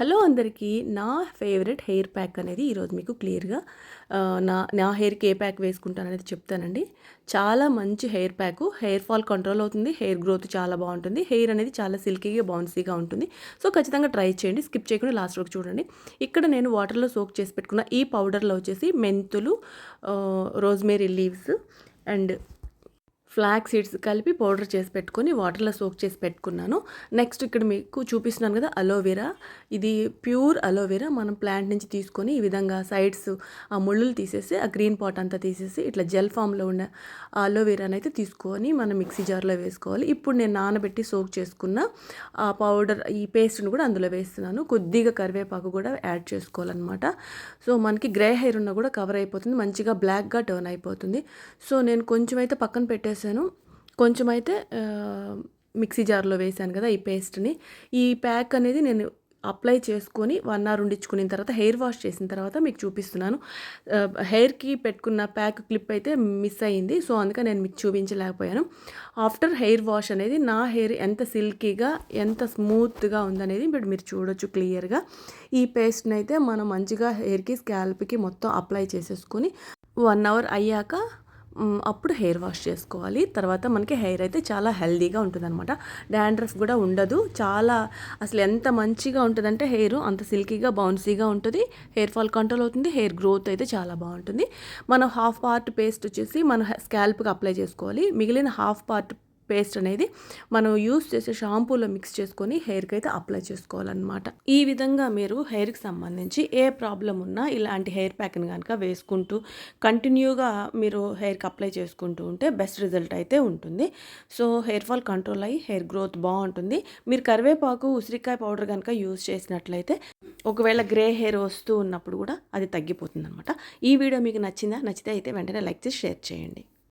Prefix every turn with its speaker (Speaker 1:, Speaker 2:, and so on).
Speaker 1: Hello అందరికీ నా favourite hair pack అనేది ఈరోజు మీకు క్లియర్గా నా నా హెయిర్కి ఏ ప్యాక్ వేసుకుంటాను అనేది చెప్తానండి. చాలా మంచి hair pack. Hair fall control అవుతుంది హెయిర్ గ్రోత్ చాలా బాగుంటుంది హెయిర్ అనేది చాలా సిల్కీగా బౌన్సీగా ఉంటుంది. సో ఖచ్చితంగా ట్రై చేయండి స్కిప్ చేయకుండా లాస్ట్ వరకు చూడండి. ఇక్కడ నేను వాటర్లో సోక్ చేసి పెట్టుకున్న ఈ పౌడర్లో వచ్చేసి మెంతులు rosemary leaves and flax seeds కలిపి పౌడర్ చేసి పెట్టుకొని వాటర్లో సోక్ చేసి పెట్టుకున్నాను. నెక్స్ట్ ఇక్కడ మీకు చూపిస్తున్నాను కదా అలోవెరా. ఇది ప్యూర్ అలోవెరా. మనం ప్లాంట్ నుంచి తీసుకొని ఈ విధంగా సైడ్స్ ఆ ముళ్ళులు తీసేసి ఆ గ్రీన్ పాట్ అంతా తీసేసి ఇట్లా జెల్ ఫామ్లో ఉన్న అలోవెరాని అయితే తీసుకొని మనం మిక్సీ జార్లో వేసుకోవాలి. ఇప్పుడు నేను నానబెట్టి సోక్ చేసుకున్న ఆ పౌడర్ ఈ పేస్ట్ని కూడా అందులో వేస్తున్నాను. కొద్దిగా కరివేపాకు కూడా యాడ్ చేసుకోవాలన్నమాట. సో మనకి గ్రే హెయిర్ ఉన్నా కూడా కవర్ అయిపోతుంది. మంచిగా బ్లాక్గా టర్న్ అయిపోతుంది. సో నేను కొంచెం అయితే పక్కన పెట్టేసి పెట్టేశాను కొంచెం అయితే మిక్సీ జార్లో వేసాను కదా ఈ పేస్ట్ని. ఈ ప్యాక్ అనేది నేను అప్లై చేసుకొని వన్ అవర్ ఉండించుకున్న తర్వాత హెయిర్ వాష్ చేసిన తర్వాత మీకు చూపిస్తున్నాను. హెయిర్కి పెట్టుకున్న ప్యాక్ క్లిప్ అయితే మిస్ అయ్యింది సో అందుకని నేను మీకు చూపించలేకపోయాను. ఆఫ్టర్ హెయిర్ వాష్ అనేది నా హెయిర్ ఎంత సిల్కీగా ఎంత స్మూత్గా ఉందనేది ఇప్పుడు మీరు చూడొచ్చు క్లియర్గా. ఈ పేస్ట్ని అయితే మనం మంచిగా హెయిర్కి స్కాల్ప్కి మొత్తం అప్లై చేసేసుకొని వన్ అవర్ అయ్యాక అప్పుడు హెయిర్ వాష్ చేసుకోవాలి. తర్వాత మనకి హెయిర్ అయితే చాలా హెల్దీగా ఉంటుందన్నమాట. డాండ్రఫ్ కూడా ఉండదు. చాలా అసలు ఎంత మంచిగా ఉంటుందంటే హెయిర్ అంత సిల్కీగా బౌన్సీగా ఉంటుంది. హెయిర్ ఫాల్ కంట్రోల్ అవుతుంది. హెయిర్ గ్రోత్ అయితే చాలా బాగుంటుంది. మనం హాఫ్ పార్ట్ పేస్ట్ వచ్చేసి మన స్కాల్ప్కి అప్లై చేసుకోవాలి. మిగిలిన హాఫ్ పార్ట్ పేస్ట్ అనేది మనం యూస్ చేసే షాంపూలో మిక్స్ చేసుకొని హెయిర్కి అయితే అప్లై చేసుకోవాలన్నమాట. ఈ విధంగా మీరు హెయిర్కి సంబంధించి ఏ ప్రాబ్లం ఉన్నా ఇలాంటి హెయిర్ ప్యాక్ని కనుక వేసుకుంటూ కంటిన్యూగా మీరు హెయిర్కి అప్లై చేసుకుంటూ ఉంటే బెస్ట్ రిజల్ట్ అయితే ఉంటుంది. సో హెయిర్ ఫాల్ కంట్రోల్ అయ్యి హెయిర్ గ్రోత్ బాగుంటుంది. మీరు కరివేపాకు ఉసిరికాయ పౌడర్ కనుక యూస్ చేసినట్లయితే ఒకవేళ గ్రే హెయిర్ వస్తూ ఉన్నప్పుడు కూడా అది తగ్గిపోతుంది అనమాట ఈ వీడియో మీకు నచ్చిందా? నచ్చితే అయితే వెంటనే లైక్ చేసి షేర్ చేయండి.